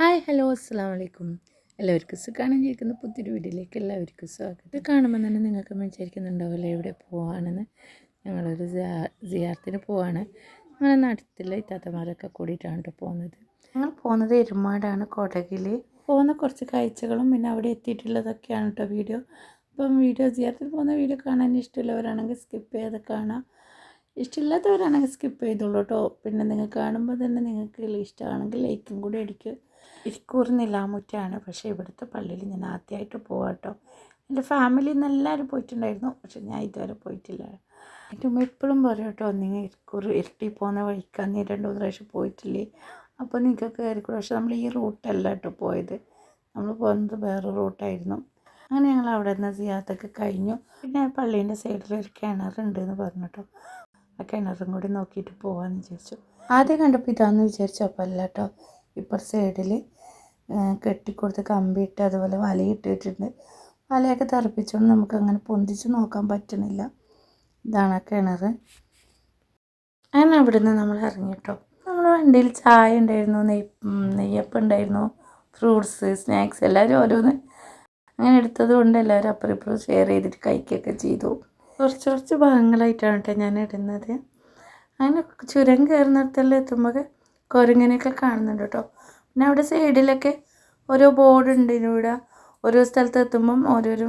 Hi hello അസ്സാം വലൈക്കും എല്ലാവർക്കും സുഖമാണെന്ന് ചോദിക്കുന്ന പുതിയൊരു വീഡിയോയിലേക്ക് എല്ലാവർക്കും സ്വാഗതം. ഇത് കാണുമ്പോൾ തന്നെ നിങ്ങൾക്ക് വിചാരിക്കുന്നുണ്ടാവില്ല എവിടെ പോവാണെന്ന്. ഞങ്ങളൊരു സിയാർത്തിന് പോവാണ്. ഞങ്ങളെ നാട്ടിലെ ഇത്താത്തമാരൊക്കെ കൂടിയിട്ടാണ് കേട്ടോ പോകുന്നത് ഞങ്ങൾ പോകുന്നത് എരുമാടാണ് കൊടകിൽ പോകുന്ന കുറച്ച് കാഴ്ചകളും പിന്നെ അവിടെ എത്തിയിട്ടുള്ളതൊക്കെയാണ് കേട്ടോ വീഡിയോ. അപ്പം വീഡിയോ സിയാർത്തിൽ പോകുന്ന വീഡിയോ കാണാൻ ഇഷ്ടമുള്ളവരാണെങ്കിൽ സ്കിപ്പ് ചെയ്ത് കാണാം. ഇഷ്ടമില്ലാത്തവരാണെങ്കിൽ സ്കിപ്പ് ചെയ്തോളൂ കേട്ടോ പിന്നെ നിങ്ങൾ കാണുമ്പോൾ തന്നെ നിങ്ങൾക്ക് ഇഷ്ടമാണെങ്കിൽ ലൈക്കും കൂടി അടിക്കുക. ഇരിക്കൂർ നിലാമുറ്റാണ് പക്ഷേ ഇവിടുത്തെ പള്ളിയിൽ ഞാൻ ആദ്യമായിട്ട് പോകാട്ടോ കേട്ടോ എന്റെ ഫാമിലിയിൽ നിന്ന് എല്ലാവരും പോയിട്ടുണ്ടായിരുന്നു. പക്ഷെ ഞാൻ ഇതുവരെ പോയിട്ടില്ല. എന്റെ ഉമ്മ എപ്പോഴും പറയും കേട്ടോ നിങ്ങൾ ഇരിക്കൂർ ഇരട്ടി പോകുന്ന വഴിക്കാൻ നീ രണ്ട് മൂന്ന് പ്രാവശ്യം പോയിട്ടില്ലേ? അപ്പോൾ നിങ്ങൾക്ക് കയറിക്കൂടെ പക്ഷെ നമ്മൾ ഈ റൂട്ടല്ല കേട്ടോ പോയത്. നമ്മൾ പോകുന്നത് വേറെ റൂട്ടായിരുന്നു. അങ്ങനെ ഞങ്ങൾ അവിടെ നിന്ന് സിയാത്തൊക്കെ കഴിഞ്ഞു. പിന്നെ പള്ളീന്റെ സൈഡിൽ ഒരു കിണറുണ്ട് എന്ന് പറഞ്ഞു കേട്ടോ. ആ കിണറും കൂടി നോക്കിയിട്ട് പോകാമെന്ന് വിചാരിച്ചു. ആദ്യം കണ്ടപ്പോൾ ഇതാണെന്ന് വിചാരിച്ചു. അപ്പോൾ അല്ല കേട്ടോ. ഇപ്പുറ സൈഡിൽ കെട്ടിക്കൊടുത്ത് കമ്പിയിട്ട് അതുപോലെ വലയിട്ടിട്ടുണ്ട്. വലയൊക്കെ തെറിപ്പിച്ചുകൊണ്ട് നമുക്ക് അങ്ങനെ പൊന്തിച്ച് നോക്കാൻ പറ്റണില്ല. ഇതാണ് കിണർ. അങ്ങനെ അവിടെ നിന്ന് നമ്മൾ ഇറങ്ങിട്ടോ നമ്മൾ വണ്ടിയിൽ ചായ ഉണ്ടായിരുന്നു നെയ് നെയ്യപ്പം ഉണ്ടായിരുന്നു ഫ്രൂട്ട്സ് സ്നാക്സ് എല്ലാവരും ഓരോന്ന് അങ്ങനെ എടുത്തത് കൊണ്ട് എല്ലാവരും അപ്പുറം ഇപ്പുറം ഷെയർ ചെയ്തിട്ട് കഴിക്കുകയൊക്കെ ചെയ്തു. കുറച്ച് കുറച്ച് ഭാഗങ്ങളായിട്ടാണ് കേട്ടോ ഞാൻ ഇടുന്നത്. അങ്ങനെ ചുരം കയറുന്നിടത്തെല്ലാം എത്തുമ്പോൾ കുരങ്ങനെയൊക്കെ കാണുന്നുണ്ട് കേട്ടോ പിന്നെ അവിടെ സൈഡിലൊക്കെ ഓരോ ബോർഡ് ഉണ്ട് ഇവിടെ. ഓരോ സ്ഥലത്ത് എത്തുമ്പം ഓരോരോ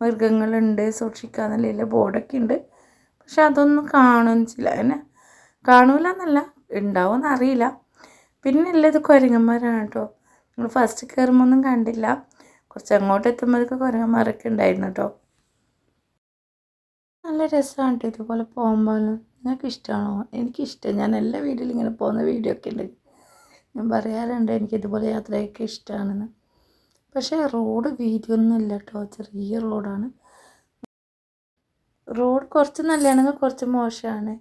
മൃഗങ്ങളുണ്ട്. സൂക്ഷിക്കാന്നുള്ള ബോർഡൊക്കെ ഉണ്ട്. പക്ഷെ അതൊന്നും കാണുന്നില്ല എന്നെ കാണൂല എന്നല്ല ഉണ്ടാവുമെന്ന് അറിയില്ല. പിന്നെ ഉള്ളത് കുരങ്ങന്മാരാണ് കേട്ടോ നമ്മൾ ഫസ്റ്റ് കയറുമ്പോൾ ഒന്നും കണ്ടില്ല. കുറച്ച് അങ്ങോട്ട് എത്തുമ്പോഴൊക്കെ കുരങ്ങന്മാരൊക്കെ ഉണ്ടായിരുന്നു കേട്ടോ നല്ല രസമാണ് ഇതുപോലെ പോകുമ്പോൾ നിങ്ങൾക്ക് ഇഷ്ടമാണോ എനിക്കിഷ്ടം. ഞാൻ എല്ലാ വീഡിയോയിലും ഇങ്ങനെ പോകുന്ന വീഡിയോ ഒക്കെ ഉണ്ട് ഞാൻ പറയാറുണ്ട് എനിക്കിതുപോലെ യാത്രയൊക്കെ ഇഷ്ടമാണെന്ന് പക്ഷേ റോഡ് വീതിയൊന്നും ഇല്ല കേട്ടോ ചെറിയ റോഡാണ്. റോഡ് കുറച്ച് നല്ലതാണെങ്കിൽ കുറച്ച് മോശമാണ്.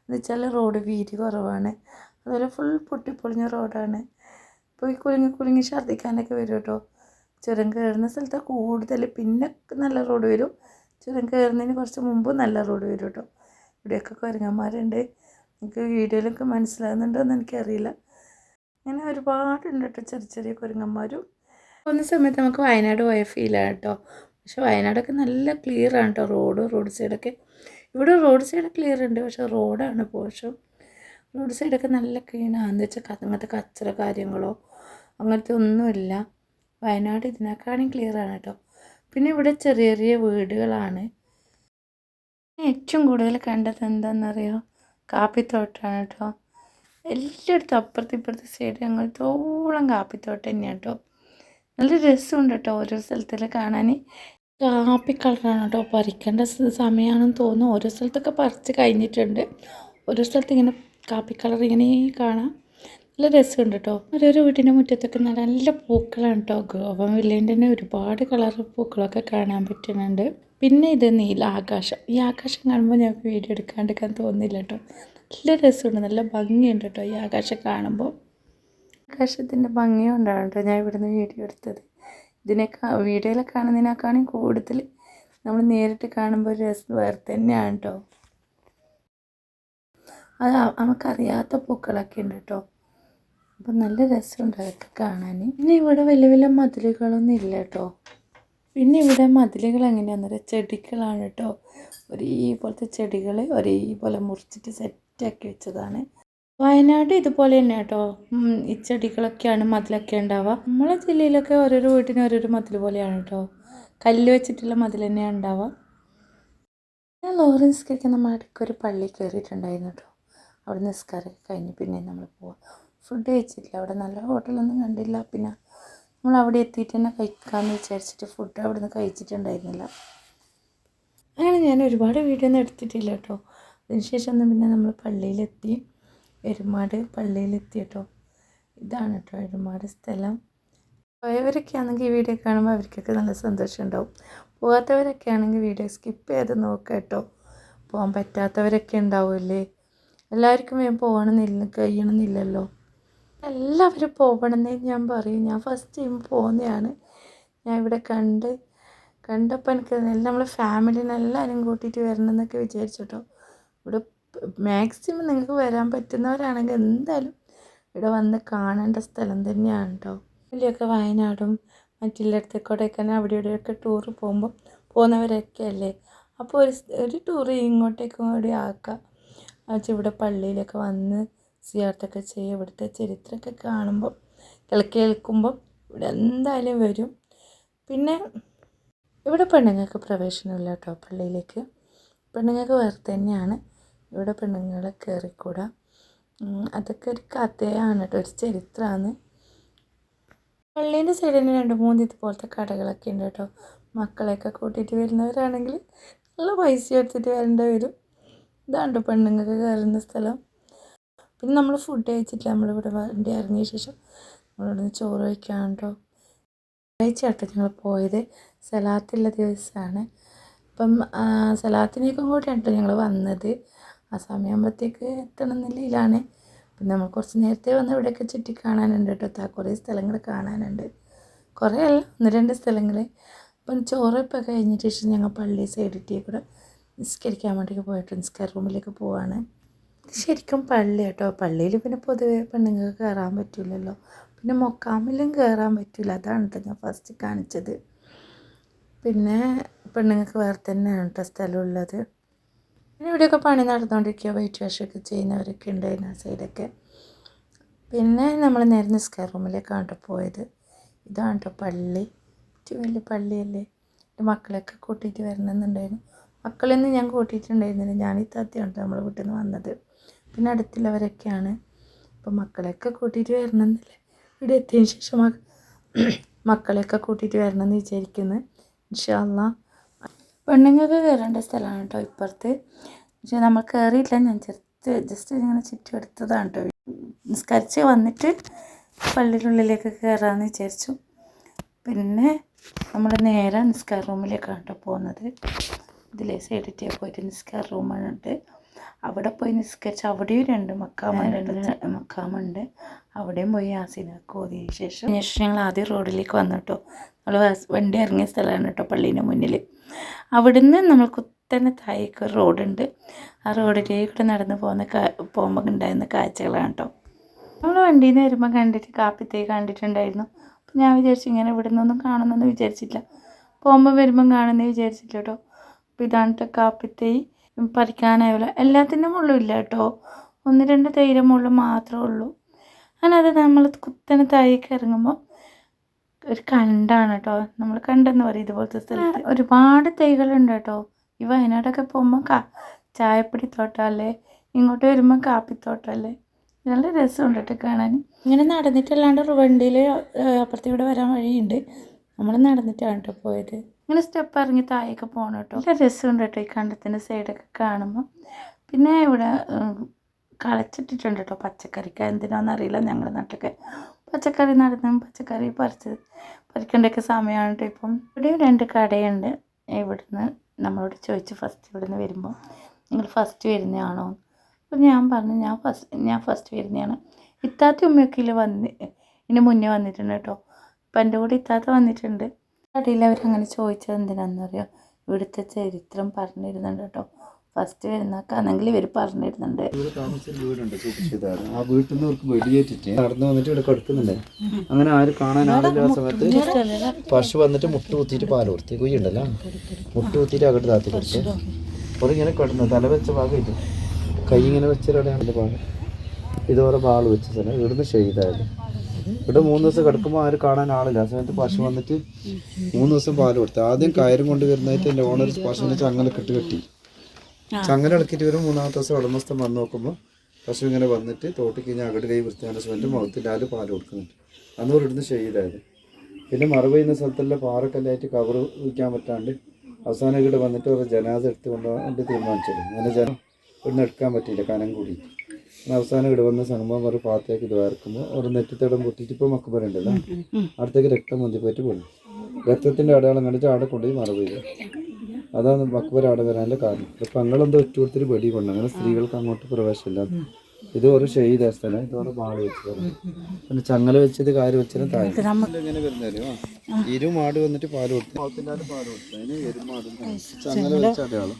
എന്ന് വെച്ചാൽ റോഡ് വീതി കുറവാണ്. അതുപോലെ ഫുൾ പൊട്ടിപ്പൊളിഞ്ഞ റോഡാണ്. പോയി കുലുങ്ങി കുലുങ്ങി ഛർദ്ദിക്കാനൊക്കെ വരും കേട്ടോ. ചുരം കയറുന്ന സ്ഥലത്ത് കൂടുതൽ പിന്നെ നല്ല റോഡ് വരും. ചുരം കയറുന്നതിന് കുറച്ച് മുമ്പ് നല്ല റോഡ് വരും കേട്ടോ. ഇവിടെയൊക്കെ കുരങ്ങന്മാരുണ്ട്. നിങ്ങൾക്ക് വീഡിയോയിലൊക്കെ മനസ്സിലാകുന്നുണ്ടോ എന്ന് എനിക്കറിയില്ല. അങ്ങനെ ഒരുപാടുണ്ട് കേട്ടോ ചെറിയ ചെറിയ കുരങ്ങന്മാരും. പോകുന്ന സമയത്ത് നമുക്ക് വയനാട് പോയ ഫീലാണ് കേട്ടോ പക്ഷെ വയനാടൊക്കെ നല്ല ക്ലിയർ ആണ് കേട്ടോ റോഡ് റോഡ് സൈഡൊക്കെ ഇവിടെ റോഡ് സൈഡ് ക്ലിയർ ഉണ്ട്. പക്ഷെ റോഡാണ് പോഷം റോഡ് സൈഡൊക്കെ നല്ല ക്ലീനാണ് എന്ന് വെച്ചാൽ അങ്ങനത്തെ കച്ചറ കാര്യങ്ങളോ അങ്ങനത്തെ ഒന്നുമില്ല. വയനാട് ഇതിനേക്കാളും ക്ലിയർ ആണ് കേട്ടോ പിന്നെ ഇവിടെ ചെറിയ ചെറിയ വീടുകളാണ്. ഏറ്റവും കൂടുതൽ കണ്ടത് എന്താണെന്നറിയോ? കാപ്പിത്തോട്ടമാണ് കേട്ടോ എല്ലായിടത്തും അപ്പുറത്ത് ഇപ്പുറത്തെ സൈഡ് അങ്ങനത്തോളം കാപ്പിത്തോട്ടം തന്നെയാണ് കേട്ടോ നല്ല രസമുണ്ട് കേട്ടോ ഓരോ സ്ഥലത്തിൽ കാണാൻ കാപ്പി കളറാണ് കേട്ടോ പറിക്കേണ്ട സമയമാണെന്ന് തോന്നുന്നു. ഓരോ സ്ഥലത്തൊക്കെ പറിച്ച് കഴിഞ്ഞിട്ടുണ്ട്. ഓരോ സ്ഥലത്ത് ഇങ്ങനെ കാപ്പി കളർ ഇങ്ങനെ കാണാം. നല്ല രസമുണ്ട് കേട്ടോ ഓരോരോ വീട്ടിന്റെ മുറ്റത്തൊക്കെ നല്ല നല്ല പൂക്കളാണ് കേട്ടോ ഗോവൻ വില്ലേന്റെ തന്നെ ഒരുപാട് കളർ പൂക്കളൊക്കെ കാണാൻ പറ്റുന്നുണ്ട്. പിന്നെ ഇത് നീല ആകാശം. ഈ ആകാശം കാണുമ്പോൾ ഞങ്ങൾക്ക് വീഡിയോ എടുക്കാണ്ടിരിക്കാൻ തോന്നുന്നില്ല കേട്ടോ നല്ല രസമുണ്ട്. നല്ല ഭംഗിയുണ്ട് കേട്ടോ ഈ ആകാശം കാണുമ്പോൾ. ആകാശത്തിന്റെ ഭംഗി കൊണ്ടാണ് കേട്ടോ ഞാൻ ഇവിടുന്ന് വീഡിയോ എടുത്തത്. ഇതിനേക്കാ വീഡിയോയിൽ കാണുന്നതിനേക്കാളും കൂടുതൽ നമ്മൾ നേരിട്ട് കാണുമ്പോൾ ഒരു രസം വേറെ തന്നെയാണ് കേട്ടോ. അത് നമുക്കറിയാത്ത പൂക്കളൊക്കെ ഉണ്ട് കേട്ടോ. അപ്പം നല്ല രസമുണ്ട് അതൊക്കെ കാണാൻ. പിന്നെ ഇവിടെ വലിയ വലിയ മതിലുകളൊന്നും ഇല്ല കേട്ടോ. പിന്നെ ഇവിടെ മതിലുകൾ എങ്ങനെയാണെന്ന് ചെടികളാണ് കേട്ടോ. ഒരേപോലത്തെ ചെടികൾ ഒരേപോലെ മുറിച്ചിട്ട് സെറ്റാക്കി വെച്ചതാണ്. വയനാട് ഇതുപോലെ തന്നെ കേട്ടോ. ഈ ചെടികളൊക്കെയാണ് മതിലൊക്കെ ഉണ്ടാവുക. നമ്മളെ ജില്ലയിലൊക്കെ ഓരോരോ വീട്ടിന് ഓരോരോ മതിൽ പോലെയാണ് കേട്ടോ. കല്ല് വെച്ചിട്ടുള്ള മതിൽ തന്നെയാണ് ഉണ്ടാവുക. ഞാൻ ലോറൻസ്ക്കൊക്കെ നമ്മൾ ഇടയ്ക്കൊരു പള്ളി കയറിയിട്ടുണ്ടായിരുന്നു കേട്ടോ. അവിടെ നിസ്കാരം കഴിഞ്ഞ് പിന്നെ നമ്മൾ പോവാം. ഫുഡ് കഴിച്ചിട്ടില്ല. അവിടെ നല്ല ഹോട്ടലൊന്നും കണ്ടില്ല. പിന്നെ നമ്മൾ അവിടെ എത്തിയിട്ട് തന്നെ കഴിക്കാമെന്ന് വിചാരിച്ചിട്ട് ഫുഡ് അവിടെ നിന്ന് കഴിച്ചിട്ടുണ്ടായിരുന്നില്ല. അങ്ങനെ ഞാൻ ഒരുപാട് വീഡിയോ ഒന്നും എടുത്തിട്ടില്ല കേട്ടോ. അതിനുശേഷം പിന്നെ നമ്മൾ പള്ളിയിലെത്തി. എരുമാട് പള്ളിയിലെത്തി കേട്ടോ ഇതാണ് കേട്ടോ എരുമാട് സ്ഥലം. പോയവരൊക്കെ ആണെങ്കിൽ ഈ വീഡിയോ കാണുമ്പോൾ അവർക്കൊക്കെ നല്ല സന്തോഷം ഉണ്ടാവും പോകാത്തവരൊക്കെ ആണെങ്കിൽ വീഡിയോ സ്കിപ്പ് ചെയ്ത് നോക്കാം കേട്ടോ പോകാൻ പറ്റാത്തവരൊക്കെ ഉണ്ടാവില്ലേ എല്ലാവർക്കും വേഗം പോകണമെന്നില്ല കഴിയണമെന്നില്ലല്ലോ എല്ലാവരും പോകണമെന്നേ ഞാൻ പറയും. ഞാൻ ഫസ്റ്റ് ടൈം പോകുന്നതാണ് ഞാൻ ഇവിടെ കണ്ട് കണ്ടപ്പോൾ എനിക്ക് നമ്മൾ ഫാമിലിനെല്ലാവരും കൂട്ടിയിട്ട് വരണം എന്നൊക്കെ വിചാരിച്ചു കേട്ടോ ഇവിടെ മാക്സിമം നിങ്ങൾക്ക് വരാൻ പറ്റുന്നവരാണെങ്കിൽ എന്തായാലും ഇവിടെ വന്ന് കാണേണ്ട സ്ഥലം തന്നെയാണ് കേട്ടോ ഇവിടെയൊക്കെ വയനാടും മറ്റുള്ളിടത്ത് കൊടൈക്കനാൽ അവിടെ ഇവിടെയൊക്കെ ടൂർ പോകുമ്പോൾ പോകുന്നവരൊക്കെ അല്ലേ അപ്പോൾ ഒരു ഒരു ടൂർ ഇങ്ങോട്ടേക്കും കൂടി ആക്കാം. എന്നുവെച്ചാൽ ഇവിടെ പള്ളിയിലൊക്കെ വന്ന് സിയാർത്തൊക്കെ ചെയ്യുക ഇവിടുത്തെ ചരിത്രമൊക്കെ കാണുമ്പോൾ കേൾ കേൾക്കുമ്പോൾ ഇവിടെ എന്തായാലും വരും. പിന്നെ ഇവിടെ പെണ്ണുങ്ങൾക്ക് പ്രവേശനമില്ല കേട്ടോ പള്ളിയിലേക്ക്. പെണ്ണുങ്ങൾക്ക് വേറെ തന്നെയാണ്. ഇവിടെ പെണ്ണുങ്ങളെ കയറിക്കൂടാ അതൊക്കെ ഒരു കഥയാണ് കേട്ടോ ഒരു ചരിത്രമാണ് പള്ളീന്റെ സൈഡിൽ തന്നെ രണ്ട് മൂന്ന് ഇതുപോലത്തെ കടകളൊക്കെ ഉണ്ട് കേട്ടോ. മക്കളെയൊക്കെ കൂട്ടിയിട്ട് വരുന്നവരാണെങ്കിൽ നല്ല പൈസ എടുത്തിട്ട് വരേണ്ടി വരും. ഇതാണ് പെണ്ണുങ്ങൾക്ക് കയറുന്ന സ്ഥലം. പിന്നെ നമ്മൾ ഫുഡ് കഴിച്ചിട്ടില്ല നമ്മളിവിടെ വണ്ടി ഇറങ്ങിയ ശേഷം നമ്മളിവിടുന്ന് ചോറ് കഴിക്കാൻ കേട്ടോ കഴിച്ചാട്ടോ ഞങ്ങൾ പോയത്. സലാത്തുള്ള ദിവസമാണ്. അപ്പം സലാത്തിനേക്കും കൂടിയാണ് കേട്ടോ ഞങ്ങൾ വന്നത്. ആ സമയമാകുമ്പോഴത്തേക്ക് എത്തണം എന്നില്ലാണ് പിന്നെ നമ്മൾ കുറച്ച് നേരത്തെ വന്ന് ഇവിടെയൊക്കെ ചുറ്റി കാണാനുണ്ട് കേട്ടോ. കുറേ സ്ഥലങ്ങൾ കാണാനുണ്ട്. കുറേ അല്ല ഒന്ന് രണ്ട് സ്ഥലങ്ങൾ അപ്പം ചോറൊക്കെ കഴിഞ്ഞിട്ട് ശേഷം ഞങ്ങൾ പള്ളി സൈഡിലേക്ക് കൂടെ നിസ്കരിക്കാൻ വേണ്ടിയിട്ട് പോയിട്ട് നിസ്കാര റൂമിലേക്ക് പോവാണ്. ശരിക്കും പള്ളി കേട്ടോ. പള്ളിയിൽ പിന്നെ പൊതുവെ പെണ്ണുങ്ങൾക്ക് കയറാൻ പറ്റില്ലല്ലോ പിന്നെ മൊക്കാമിലും കയറാൻ പറ്റില്ല അതാണ് കേട്ടോ ഞാൻ ഫസ്റ്റ് കാണിച്ചത്. പിന്നെ പെണ്ണുങ്ങൾക്ക് വേറെ തന്നെയാണ് കേട്ടോ സ്ഥലമുള്ളത് പിന്നെ ഇവിടെയൊക്കെ പണി നടന്നുകൊണ്ടിരിക്കുക വൈറ്റ് വാഷൊക്കെ ചെയ്യുന്നവരൊക്കെ ഉണ്ടായിരുന്നു ആ സൈഡൊക്കെ പിന്നെ നമ്മൾ നേരെ നിസ്കാർ റൂമിലേക്കാണ് കേട്ടോ പോയത്. ഇതാണ് കേട്ടോ പള്ളി. ഏറ്റവും വലിയ പള്ളിയല്ലേ? മക്കളെയൊക്കെ കൂട്ടിയിട്ട് വരണമെന്നുണ്ടായിരുന്നു. മക്കളൊന്നും ഞാൻ കൂട്ടിയിട്ടുണ്ടായിരുന്നില്ല. ഞാൻ ഈ താത്തയാണ് നമ്മൾ വീട്ടിൽ നിന്ന് വന്നത്. പിന്നെ അടുത്തുള്ളവരൊക്കെയാണ്. അപ്പോൾ മക്കളെയൊക്കെ കൂട്ടിയിട്ട് വരണമെന്നില്ല. ഇവിടെ എത്തിയതിന് ശേഷം മക്കളെയൊക്കെ കൂട്ടിയിട്ട് വരണമെന്ന് വിചാരിക്കുന്നു. ഇൻഷാല്ലാ പെണ്ണുങ്ങൾക്ക് കയറേണ്ട സ്ഥലമാണ് കേട്ടോ ഇപ്പുറത്ത്. പക്ഷേ നമ്മൾ കയറിയില്ല ഞാൻ ചെറുത്ത് ജസ്റ്റ് ഇങ്ങനെ ചുറ്റും എടുത്തതാണ് കേട്ടോ. നിസ്കരിച്ച് വന്നിട്ട് പള്ളിയുടെ കയറാമെന്ന് വിചാരിച്ചു. പിന്നെ നമ്മൾ നേരെ നിസ്കാര റൂമിലേക്കാണ് കേട്ടോ പോകുന്നത്. ഇതിലെ സൈഡിൽ പോയിട്ട് നിസ്കാര റൂമുണ്ട്. അവിടെ പോയി നിസ്കരിച്ച് അവിടെയും രണ്ട് മക്കാമുണ്ട്. മക്കാമുണ്ട്. അവിടെയും പോയി ആസിനൊക്കെ ഓതിയ ശേഷം. ശേഷം ഞങ്ങൾ ആദ്യം റോഡിലേക്ക് വന്നു കേട്ടോ. നമ്മൾ വണ്ടി ഇറങ്ങിയ സ്ഥലമാണ് കേട്ടോ പള്ളീന്റെ മുന്നിൽ. അവിടുന്ന് നമ്മൾ കുത്തനെ താഴേക്ക് ഒരു റോഡുണ്ട്. ആ റോഡിലേക്ക് നടന്ന് പോകുന്ന പോകുമ്പോൾ ഉണ്ടായിരുന്ന കാഴ്ചകളാണ് കേട്ടോ നമ്മൾ വണ്ടിയിൽ നിന്ന് വരുമ്പോൾ കണ്ടിട്ട് കാപ്പിത്തേ കണ്ടിട്ടുണ്ടായിരുന്നു. അപ്പം ഞാൻ വിചാരിച്ചു ഇങ്ങനെ ഇവിടെ നിന്നൊന്നും കാണുമെന്ന് വിചാരിച്ചില്ല. പോകുമ്പോൾ വരുമ്പം കാണുമെന്ന് വിചാരിച്ചില്ല കേട്ടോ അപ്പോൾ ഇതാണ് കേട്ടോ കാപ്പിത്തൈ. പറിക്കാനായുള്ള എല്ലാത്തിന്റെ മുള്ളും ഇല്ല കേട്ടോ ഒന്ന് രണ്ട് തൈര മുള്ളും മാത്രമേ ഉള്ളൂ. അങ്ങനെ അത് നമ്മൾ കുത്തനെ താഴേക്ക് ഇറങ്ങുമ്പോൾ ഒരു കണ്ടാണ് കേട്ടോ. നമ്മൾ കണ്ടെന്ന് പറയും ഇതുപോലത്തെ സ്ഥലത്ത്. ഒരുപാട് തൈകളുണ്ട് കേട്ടോ. ഈ വയനാടൊക്കെ പോകുമ്പോൾ കാ ചായപ്പൊടി തോട്ടമല്ലേ ഇങ്ങോട്ട് വരുമ്പോൾ കാപ്പിത്തോട്ടമല്ലേ നല്ല രസമുണ്ട് കേട്ടോ കാണാൻ. ഇങ്ങനെ നടന്നിട്ടല്ലാണ്ട് വണ്ടിയിൽ അപ്പുറത്തേക്കൂടെ വരാൻ വഴിയുണ്ട്. നമ്മൾ നടന്നിട്ടാണ് കേട്ടോ പോയത്. ഇങ്ങനെ സ്റ്റെപ്പ് ഇറങ്ങി താഴേക്ക് പോകണം കേട്ടോ. നല്ല രസമുണ്ട് കേട്ടോ ഈ കണ്ടത്തിന്റെ സൈഡൊക്കെ കാണുമ്പോൾ പിന്നെ ഇവിടെ കളച്ചിട്ടിട്ടുണ്ട് കേട്ടോ പച്ചക്കറിക്ക്. എന്തിനാണെന്ന് അറിയില്ല. ഞങ്ങളുടെ നാട്ടിലൊക്കെ പച്ചക്കറി നടന്നും പച്ചക്കറി പറിച്ച് പറിക്കേണ്ടൊക്കെ സമയമാണ് കേട്ടോ ഇപ്പം. ഇവിടെ രണ്ട് കടയുണ്ട്. ഇവിടുന്ന് നമ്മളോട് ചോദിച്ചു ഫസ്റ്റ് ഇവിടുന്ന് വരുമ്പോൾ നിങ്ങൾ ഫസ്റ്റ് വരുന്നതാണോ? അപ്പം ഞാൻ പറഞ്ഞു ഞാൻ ഫസ്റ്റ് ഞാൻ ഫസ്റ്റ് വരുന്നതാണ്. ഇത്താത്ത ഉമ്മയൊക്കെ ഇല്ല വന്ന് ഇതിന് മുന്നേ വന്നിട്ടുണ്ട് കേട്ടോ. അപ്പം എന്റെ കൂടെ ഇത്താത്ത വന്നിട്ടുണ്ട്. കടയിൽ അവരങ്ങനെ ചോദിച്ചത് എന്തിനാണെന്ന് അറിയോ? ഇവിടുത്തെ ചരിത്രം പറഞ്ഞിരുന്നുണ്ട് കേട്ടോ. ഫസ്റ്റ് വരുന്നവർക്കാണെങ്കിൽ ഇവർ പറഞ്ഞിരുന്നുണ്ട്. ആ വീട്ടിൽ നിന്ന് അവർക്ക് വെടിയേറ്റിട്ട് നടന്നു വന്നിട്ട് ഇവിടെ കിടക്കുന്നുണ്ട്. അങ്ങനെ ആര് കാണാൻ ആളില്ല ആ സമയത്ത് പശു വന്നിട്ട് മുട്ട് കുത്തിയിട്ട് പാൽ കൊടുത്തി കുഴിയുണ്ടല്ലോ മുട്ട് കുത്തിയിട്ട് അങ്ങോട്ട് താത്തി കൊടുത്ത്. അപ്പോൾ ഇങ്ങനെ കിടന്നു തല വെച്ച ഭാഗമില്ല കൈ ഇങ്ങനെ എന്റെ ഭാഗം. ഇതുപോലെ പാൾ വെച്ച സ്ഥലം ഇവിടുന്ന് ഷെയ്തായത്. ഇവിടെ മൂന്ന് ദിവസം കിടക്കുമ്പോൾ ആരും കാണാൻ ആളില്ല. ആ സമയത്ത് പശു വന്നിട്ട് മൂന്ന് ദിവസം പാൽ കൊടുത്തു. ആദ്യം കയറും കൊണ്ട് വരുന്നതായിട്ട് എന്റെ ഓണർ പശുവിനെ ചങ്ങല കെട്ട് കെട്ടി. ചങ്ങല ഇളക്കിയിട്ട് വരും മൂന്നാമത്തെ ദിവസം ഉടമസ്ഥൻ വന്ന് നോക്കുമ്പോൾ പശു ഇങ്ങനെ വന്നിട്ട് തോട്ടിക്ക് ഞാൻ അകട് കൈ വൃത്തിയാണ് മുഖത്തിന്റെ മുഖത്തിലാൽ പാൽ കൊടുക്കുന്നുണ്ട്. അന്ന് ഇവിടുന്ന് ചെയ്തായത് പിന്നെ മറവ് ചെയ്യുന്ന സ്ഥലത്തുള്ള പാറക്കല്ലായിട്ട് കവർ വയ്ക്കാൻ പറ്റാണ്ട് അവസാനം ഇവിടെ വന്നിട്ട് ഒരു ജനാസ എടുത്ത് കൊണ്ടുപോകാൻ തീരുമാനിച്ചത്. അങ്ങനെ ജനം ഇവിടുന്ന് എടുക്കാൻ പറ്റിയില്ല കനം കൂടി അങ്ങനെ അവസാനം ഇവിടെ വന്ന സംഭവം ഒരു പാത്തേക്ക് ഇത് വരക്കുമ്പോൾ ഒരു നെറ്റിത്തടം പൊട്ടിയിട്ട് ഇപ്പോൾ മക്കബര ഉണ്ടല്ലോ. അടുത്തേക്ക് രക്തം പൊന്തിപ്പോയിട്ട് പോയി. രക്തത്തിന്റെ അടയാളം കണ്ടിട്ട് അവിടെ കൊണ്ടുപോയി മറവ് ചെയ്തു. അതാണ് മക്ബർ അവിടെ വരാനുള്ള കാരണം. ഇപ്പൊ പെങ്ങളെന്തോ ഒറ്റ കൊടുത്തിട്ട് വെടി കൊണ്ട്. അങ്ങനെ സ്ത്രീകൾക്ക് അങ്ങോട്ട് പ്രവേശമില്ല. ഇത് ഒരു ഷെയ്ത സ്ഥലം ഇതോടെ മാട് വെച്ച് പിന്നെ ചങ്ങല വെച്ചത് കാര് വെച്ചത് താഴെ. എങ്ങനെ വരുന്നറിയോ ഇരു മാട് വന്നിട്ട് പാൽ കൊടുത്തു. പാൽ കൊടുത്തു. അതിന് എരുമാട് ചങ്ങല വെച്ച അടയാളം.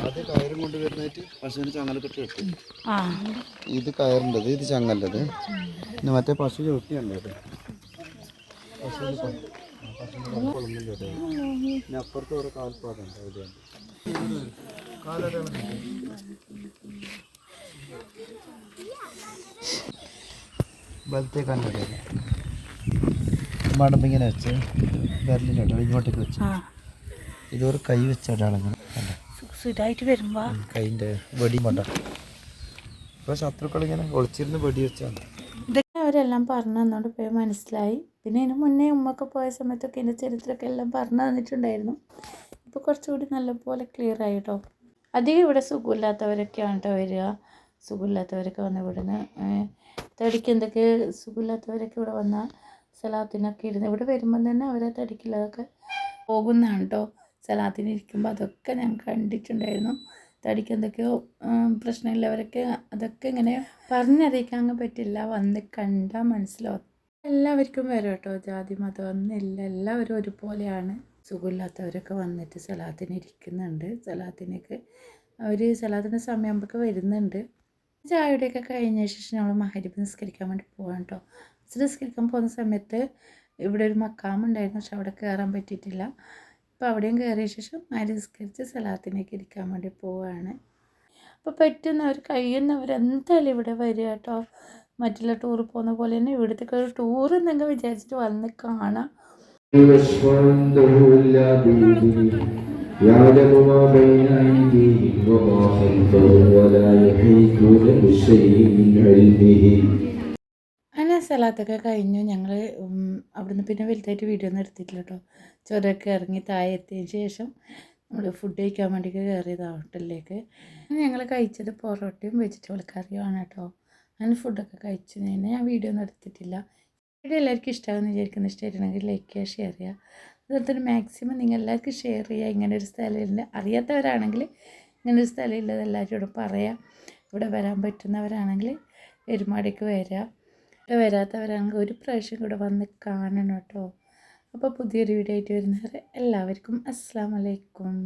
അത് കയറും കൊണ്ട് വരുന്നിട്ട് പശുവിന് ചങ്ങല കെട്ടി ആ. ഇത് കയറിന്റെത് ഇത് ചങ്ങല്ലത് പിന്നെ മറ്റേ പശു ചവിട്ടിയല്ലേ ഇത് പശുവിന് കൊ- ആ, പശുവിന് കൊളന്നില്ല ഇത്. പിന്നെ അപ്പുറത്ത് ഓരോ കാൽപ്പാടുണ്ട് അവിടെയാണ് വലത്തേ കണ്ടത് മടമ്പിങ്ങനെ വെച്ച് വിരലിന്റെ ഇങ്ങോട്ടേക്ക് വെച്ച് ഇതൊരു കൈ വെച്ചിട്ടാളിങ്ങനെ കണ്ടോ സുഖമായിട്ട് വരുമ്പോ. കൈന്റെ വെടി കൊണ്ടാണ് ഇപ്പോൾ ശത്രുക്കൾ ഇങ്ങനെ ഒളിച്ചിരുന്ന് വെടി വെച്ചാണ് അവരെല്ലാം പറഞ്ഞു തന്നോണ്ട് പോയി മനസ്സിലായി. പിന്നെ ഇതിന് മുന്നേ ഉമ്മൊക്കെ പോയ സമയത്തൊക്കെ എന്റെ ചരിത്രമൊക്കെ എല്ലാം പറഞ്ഞു തന്നിട്ടുണ്ടായിരുന്നു. ഇപ്പോൾ കുറച്ചുകൂടി നല്ലപോലെ ക്ലിയർ ആയി കേട്ടോ അധികം ഇവിടെ സുഖമില്ലാത്തവരൊക്കെയാണ് കേട്ടോ വരിക. സുഖമില്ലാത്തവരൊക്കെ വന്ന് ഇവിടുന്ന് തടിക്ക് എന്തൊക്കെ സുഖമില്ലാത്തവരൊക്കെ ഇവിടെ വന്ന സലാത്തിനൊക്കെ ഇരുന്ന് ഇവിടെ വരുമ്പം തന്നെ അവരെ തടിക്കുള്ളതൊക്കെ പോകുന്നതാണ് കേട്ടോ സലാത്തിന് ഇരിക്കുമ്പോൾ അതൊക്കെ ഞാൻ കണ്ടിട്ടുണ്ടായിരുന്നു. തടിക്ക് എന്തൊക്കെയോ ഉം, പ്രശ്നമില്ലവരൊക്കെ അതൊക്കെ ഇങ്ങനെ പറഞ്ഞറിയിക്കാൻ പറ്റില്ല. വന്ന് കണ്ടാൽ മനസ്സിലാവും. എല്ലാവർക്കും വരും കേട്ടോ. ജാതി മതം ഒന്നുമില്ല എല്ലാവരും ഒരുപോലെയാണ്. സുഖമില്ലാത്തവരൊക്കെ വന്നിട്ട് സലാത്തിന് ഇരിക്കുന്നുണ്ട്. സലാത്തിനൊക്കെ അവർ സലാത്തിന്റെ സമയമാകുമ്പോഴൊക്കെ വരുന്നുണ്ട്. ചായയുടെയൊക്കെ കഴിഞ്ഞ ശേഷം നമ്മൾ മഹരിബ് നിസ്കരിക്കാൻ വേണ്ടി പോകാൻ കേട്ടോ. നിസ്കരിക്കാൻ പോകുന്ന സമയത്ത് ഇവിടെ ഒരു മക്കാമുണ്ടായിരുന്നു പക്ഷെ അവിടെ കയറാൻ പറ്റിയിട്ടില്ല. അപ്പോൾ അവിടെയും കയറിയ ശേഷം മഹരി നിസ്കരിച്ച് സലാത്തിനേക്ക് ഇരിക്കാൻ വേണ്ടി പോവുകയാണ് അപ്പോൾ പറ്റുന്നവർ കഴിയുന്നവർ എന്തായാലും ഇവിടെ വരിക കേട്ടോ മറ്റുള്ള ടൂർ പോകുന്ന പോലെ തന്നെ ഇവിടുത്തെ ഒരു ടൂർ എന്നൊക്കെ വിചാരിച്ചിട്ട് വന്ന് കാണാം عنده إلا بإذنه يعلم ما بين أيديهم وما خلفهم ولا يحيطون بشيء من علمه സ്ഥലത്തൊക്കെ കഴിഞ്ഞു. ഞങ്ങൾ അവിടുന്ന് പിന്നെ വലുതായിട്ട് വീഡിയോ ഒന്നും എടുത്തിട്ടില്ല കേട്ടോ ചുരമൊക്കെ ഇറങ്ങി താഴെ എത്തിയതിന് ശേഷം നമ്മൾ ഫുഡ് കഴിക്കാൻ വേണ്ടി കയറിയതാണ് ഹോട്ടലിലേക്ക് ഞങ്ങൾ കഴിച്ചത് പൊറോട്ടയും വെജിറ്റബിൾ കറിയുമാണ് കേട്ടോ അങ്ങനെ ഫുഡൊക്കെ കഴിച്ചു. കഴിഞ്ഞാൽ ഞാൻ വീഡിയോ ഒന്നും എടുത്തിട്ടില്ല. വീഡിയോ എല്ലാവർക്കും ഇഷ്ടമാകുമെന്ന് വിചാരിക്കുന്ന. ഇഷ്ടമായിട്ടുണ്ടെങ്കിൽ ലൈക്ക് ചെയ്യുക ഷെയർ ചെയ്യുക. അതുപോലെ തന്നെ മാക്സിമം നിങ്ങൾ എല്ലാവർക്കും ഷെയർ ചെയ്യുക. ഇങ്ങനെ ഒരു സ്ഥലമില്ല അറിയാത്തവരാണെങ്കിൽ ഇങ്ങനെ ഒരു സ്ഥലമില്ലത് എല്ലാവരോടും പറയാം. ഇവിടെ വരാൻ പറ്റുന്നവരാണെങ്കിൽ എരുമാടിക്ക് വരിക ഇവിടെ വരാത്തവരാണെങ്കിൽ ഒരു പ്രാവശ്യം കൂടെ വന്ന് കാണണം കേട്ടോ. അപ്പോൾ പുതിയൊരു വീഡിയോ ആയിട്ട് വരുന്നവരെ എല്ലാവർക്കും അസ്സാം വലൈക്കും